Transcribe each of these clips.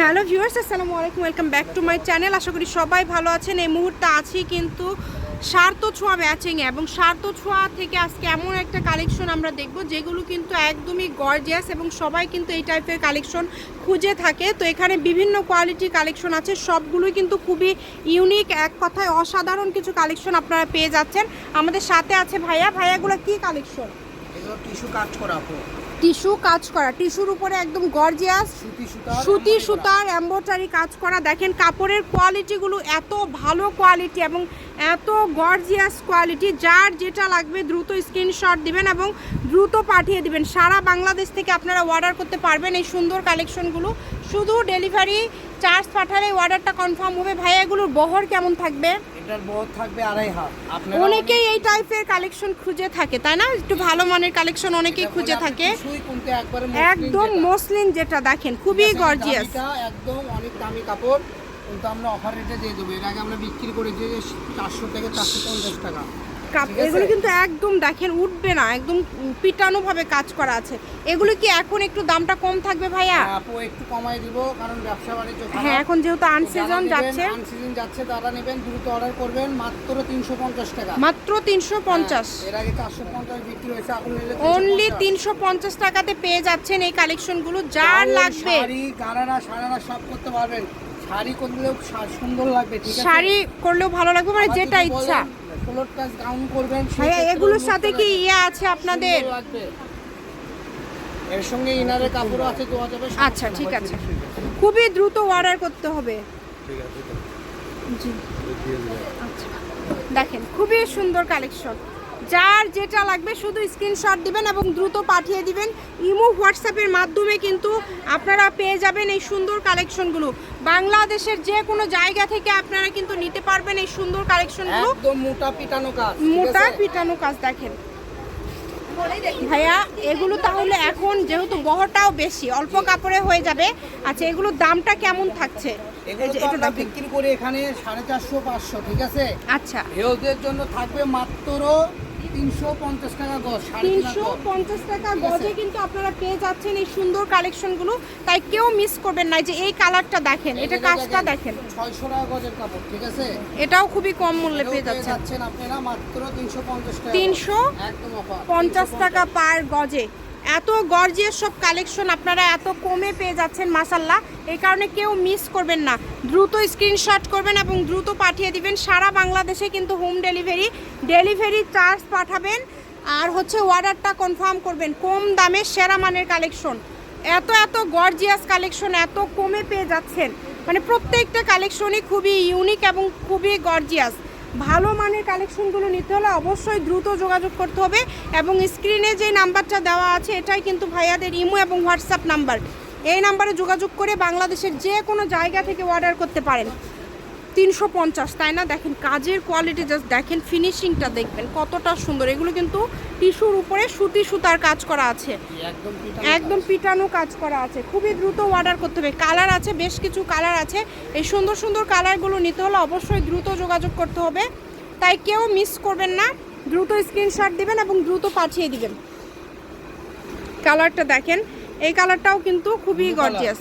Hello viewers, আসসালামু আলাইকুম, welcome back to my channel. আশা করি সবাই ভালো আছেন। এই মুহূর্তে আছি কিন্তু স্বার্থ ছোঁয়া ম্যাচিং এবং স্বার্থ ছোঁয়া থেকে আজকে এমন একটা কালেকশন আমরা দেখব, যেগুলো কিন্তু একদমই গর্জিয়াস এবং সবাই কিন্তু এই টাইপের কালেকশন খুঁজে থাকে। তো এখানে বিভিন্ন কোয়ালিটির কালেকশন আছে, সবগুলোই কিন্তু খুবই ইউনিক এক কথায় অসাধারণ কিছু কালেকশন আপনারা পেয়ে যাচ্ছেন। আমাদের সাথে আছে ভাইয়া। ভাইয়াগুলো কি কালেকশন কাজ করা টিস্যু কাজ করা টিস্যুর উপরে একদম গর্জিয়াস সুতি সুতা সুতি সুতার এম্ব্রয়ডারি কাজ করা। দেখেন কাপড়ের কোয়ালিটিগুলো এত ভালো কোয়ালিটি এবং এত গর্জিয়াস কোয়ালিটি যার যেটা লাগবে দ্রুত স্ক্রিনশট দিবেন এবং দ্রুত পাঠিয়ে দিবেন। সারা বাংলাদেশ থেকে আপনারা অর্ডার করতে পারবেন এই সুন্দর কালেকশনগুলো শুধু ডেলিভারি চার্জ পাঠালে অর্ডারটা কনফার্ম হবে। ভাইয়া এগুলোর বহর কেমন থাকবে? এটার বহুত থাকবে আড়াই হাত। আপনারা অনেকেই এই টাইপের কালেকশন খুঁজে থাকে তাই না? একটু ভালো মানের কালেকশন অনেকেই খুঁজে থাকে। কিছুই কিন্তু একবারে একদম মসলিন যেটা দেখেন খুবই গর্জিয়াস একদম অনেক দামি কাপড় কিন্তু আমরা অফার রেটে দিয়ে দেবো। এর আগে আমরা বিক্রি করেছি চারশো থেকে চারশো পঞ্চাশ টাকা। কাপ এগুলো কিন্তু একদম দেখেন উঠবে না একদম পিটানো ভাবে কাজ করা আছে। এগুলো কি এখন একটু দামটা কম থাকবে ভাইয়া? হ্যাঁ, আপু একটু কমাই দিব কারণ ব্যবসা বাণিজ্য হ্যাঁ এখন যেহেতু আনসিজন যাচ্ছে আনসিজন যাচ্ছে তারা নেবেন দ্রুত অর্ডার করবেন মাত্র তিনশো পঞ্চাশ টাকা। মাত্র তিনশো পঞ্চাশ। হ্যাঁ, এর আগে চারশো পঞ্চাশ বিক্রি হয়েছে এখন নিলে অনলি 350 তিনশো পঞ্চাশ টাকাতে পেয়ে যাচ্ছেন এই কালেকশনগুলো যার লাগবে। শাড়ি গারারা সারারা সব করতে পারবেন। শাড়ি করলেও সুন্দর লাগবে ঠিক আছে? শাড়ি করলেও ভালো লাগবে মানে যেটা ইচ্ছা। ফ্লোর টাচ গাউন করবেন ভাইয়া এগুলোর সাথে কি। ইয়ে আছে আপনাদের? এর সঙ্গে ইনারের কাপড়ও আছে দেওয়া যাবে আচ্ছা ঠিক আছে। খুবই দ্রুত অর্ডার করতে হবে। জি। আচ্ছা। দেখেন খুবই সুন্দর কালেকশন যার যেটা লাগবে শুধু স্ক্রিনশট দিবেন এবং দ্রুত পাঠিয়ে দিবেন। ইমো হোয়াটসঅ্যাপের মাধ্যমে কিন্তু আপনারা পেয়ে যাবেন এই সুন্দর কালেকশনগুলো বাংলাদেশের যে কোনো জায়গা থেকে আপনারা কিন্তু নিতে পারবেন এই সুন্দর কালেকশনগুলো একদম মোটা পিটানো কাজ মোটা পিটানো কাজ দেখেন। ভাইয়া এগুলো তাহলে এখন যেহেতু বহরটাও বেশি অল্প কাপড়ে হয়ে যাবে। আচ্ছা এগুলোর দামটা কেমন থাকছে? এটা বিক্রি করি এখানে সাড়ে চারশো পাঁচশো ঠিক আছে? আচ্ছা। জন্য থাকবে মাত্র তিনশো পঞ্চাশ টাকা গজ কিন্তু আপনারা পেয়ে যাচ্ছেন এই সুন্দর কালেকশনগুলো। তাই কেউ মিস করবেন না যে এই কালারটা দেখেন এটা কাজটা দেখেন। ছয়শো টাকা গজের কাপড় ঠিক আছে? এটাও খুবই কম মূল্যে পেয়ে যাচ্ছেন। যাচ্ছেন আপনারা মাত্র তিনশো পঞ্চাশ টাকা পার গজে। এত গর্জিয়াস সব কালেকশন আপনারা এত কমে পেয়ে যাচ্ছেন মাসাল্লাহ এই কারণে কেউ মিস করবেন না। দ্রুত স্ক্রিনশট করবেন এবং দ্রুত পাঠিয়ে দিবেন। সারা বাংলাদেশে কিন্তু হোম ডেলিভারি ডেলিভারি চার্জ পাঠাবেন। আর হচ্ছে অর্ডারটা কনফার্ম করবেন, কম দামে সেরা মানের কালেকশন এত এত গর্জিয়াস কালেকশন এত কমে পেয়ে যাচ্ছেন। মানে প্রত্যেকটা কালেকশনই খুবই ইউনিক এবং খুবই গর্জিয়াস ভালো মানের কালেকশনগুলো নিতে হলে অবশ্যই দ্রুত যোগাযোগ করতে হবে এবং স্ক্রিনে যে নাম্বারটা দেওয়া আছে, এটাই কিন্তু ভাইয়াদের ইমো এবং হোয়াটসঅ্যাপ নাম্বার। এই নাম্বারে যোগাযোগ করে বাংলাদেশের যে কোনো জায়গা থেকে অর্ডার করতে পারেন। তিনশো পঞ্চাশ তাই না? দেখেন কাজের কোয়ালিটি জাস্ট দেখেন ফিনিশিংটা দেখবেন কতটা সুন্দর। এগুলো কিন্তু টিস্যুর উপরে সুতি সুতার কাজ করা আছে। একদম পিটানো কাজ। করা আছে। খুবই দ্রুত অর্ডার করতে হবে। কালার আছে বেশ কিছু কালার আছে। এই সুন্দর সুন্দর কালারগুলো নিতে হলে অবশ্যই দ্রুত যোগাযোগ করতে হবে। তাই কেউ মিস করবেন না। দ্রুত স্ক্রিনশট দিবেন এবং দ্রুত পাঠিয়ে দিবেন। কালারটা দেখেন। এই কালারটাও কিন্তু খুবই গর্জিয়াস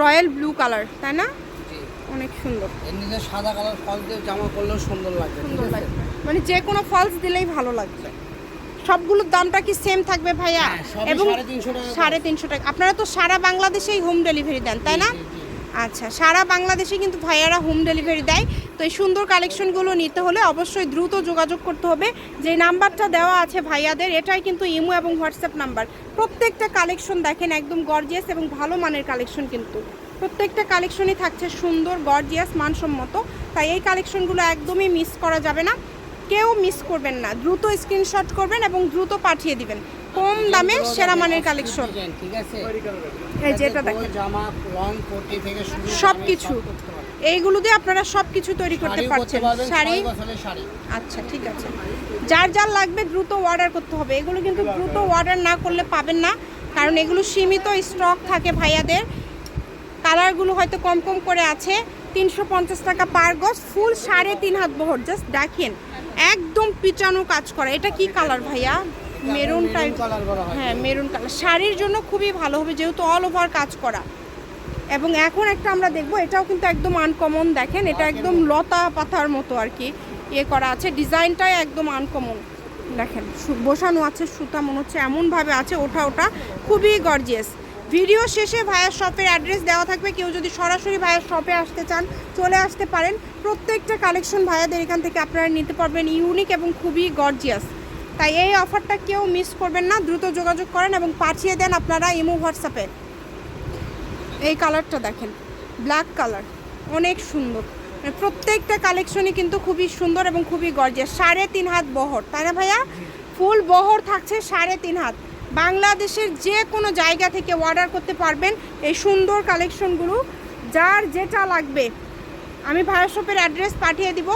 রয়্যাল ব্লু কালার তাই না? অনেক সুন্দর। এর নিচে সাদা কালার ফল দিয়ে জামা করলেও সুন্দর লাগবে সুন্দর লাগবে। মানে যে কোনো ফলস দিলেই ভালো লাগবে। সবগুলোর দামটা কি সেম থাকবে ভাইয়া? হ্যাঁ, এবং 350 টাকা সাড়ে তিনশো টাকা। আপনারা তো সারা বাংলাদেশেই হোম ডেলিভারি দেন তাই না। আচ্ছা সারা বাংলাদেশে কিন্তু ভাইয়ারা হোম ডেলিভারি দেয়। তো এই সুন্দর কালেকশনগুলো নিতে হলে অবশ্যই দ্রুত যোগাযোগ করতে হবে। যে নাম্বারটা দেওয়া আছে ভাইয়াদের এটাই কিন্তু ইমো এবং হোয়াটসঅ্যাপ নাম্বার। প্রত্যেকটা কালেকশন দেখেন একদম গর্জিয়াস এবং ভালো মানের কালেকশন কিন্তু। প্রত্যেকটা কালেকশনই থাকছে সুন্দর গর্জিয়াস মানসম্মত। তাই এই কালেকশনগুলো একদমই মিস করা যাবে না। কেউ মিস করবেন না। দ্রুত স্ক্রিনশট করবেন এবং দ্রুত পাঠিয়ে দিবেন। কম দামে সেরা মানের কালেকশন। ঠিক আছে? এই যেটা দেখেন। গোল জামা লং কোটি থেকে শুরু সব কিছু। এইগুলো দিয়ে আপনারা সব কিছু তৈরি করতে পারছেন। শাড়ি? আচ্ছা ঠিক আছে। যার যার লাগবে দ্রুত অর্ডার করতে হবে। এগুলো কিন্তু দ্রুত অর্ডার না করলে পাবেন না। কারণ এগুলো সীমিত স্টক থাকে ভাইয়াদের। কালারগুলো হয়তো কম কম করে আছে। তিনশো পঞ্চাশ টাকা পার গজ ফুল সাড়ে তিন হাত বহর। জাস্ট দেখেন একদম পিচানো কাজ করা। এটা কি কালার ভাইয়া? মেরুন টাইপ হ্যাঁ। Maroon colour. শাড়ির জন্য খুবই ভালো হবে যেহেতু অল ওভার কাজ করা। এবং এখন একটা আমরা দেখব এটাও কিন্তু একদম আনকমন দেখেন এটা একদম লতা পাতার মতো আর কি। ইয়ে করা আছে ডিজাইনটাই একদম আনকমন দেখেন বসানো আছে সুতা মনে হচ্ছে এমনভাবে আছে ওঠা ওঠা খুবই গর্জিয়াস ভিডিও শেষে ভাইয়ের শপের অ্যাড্রেস দেওয়া থাকবে। কেউ যদি সরাসরি ভাইয়ের শপে আসতে চান, চলে আসতে পারেন। প্রত্যেকটা কালেকশন ভাইয়াদের এখান থেকে আপনারা নিতে পারবেন। ইউনিক এবং খুবই গর্জিয়াস। তাই এই অফারটা কেউ মিস করবেন না। দ্রুত যোগাযোগ করেন এবং পাঠিয়ে দেন আপনারা ইমো হোয়াটসঅ্যাপে। এই কালারটা দেখেন, ব্ল্যাক কালার। অনেক সুন্দর। মানে প্রত্যেকটা কালেকশনই কিন্তু খুবই সুন্দর এবং খুবই গর্জিয়াস। সাড়ে তিন হাত বহর। তাই না ভাইয়া? ফুল বহর থাকছে সাড়ে তিন হাত। বাংলাদেশের যে কোনো জায়গা থেকে অর্ডার করতে পারবেন এই সুন্দর কালেকশনগুলো যার যেটা লাগবে, আমি ভাইয়া শপের অ্যাড্রেস পাঠিয়ে দিব,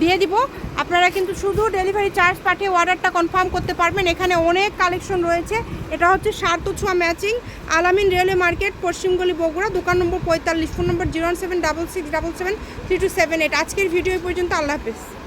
দিয়ে দিব। আপনারা কিন্তু শুধু ডেলিভারি চার্জ পাঠিয়ে অর্ডারটা কনফার্ম করতে পারবেন। এখানে অনেক কালেকশন রয়েছে। এটা হচ্ছে সারতুছুয়া ম্যাচিং আলামিন রেলওয়ে মার্কেট, পশ্চিমগলি বগুড়া, দোকান নম্বর পঁয়তাল্লিশ, ফোন নম্বর zero seven double six double seven three two seven eight. আজকের ভিডিও পর্যন্ত, আল্লাহ হাফিজ।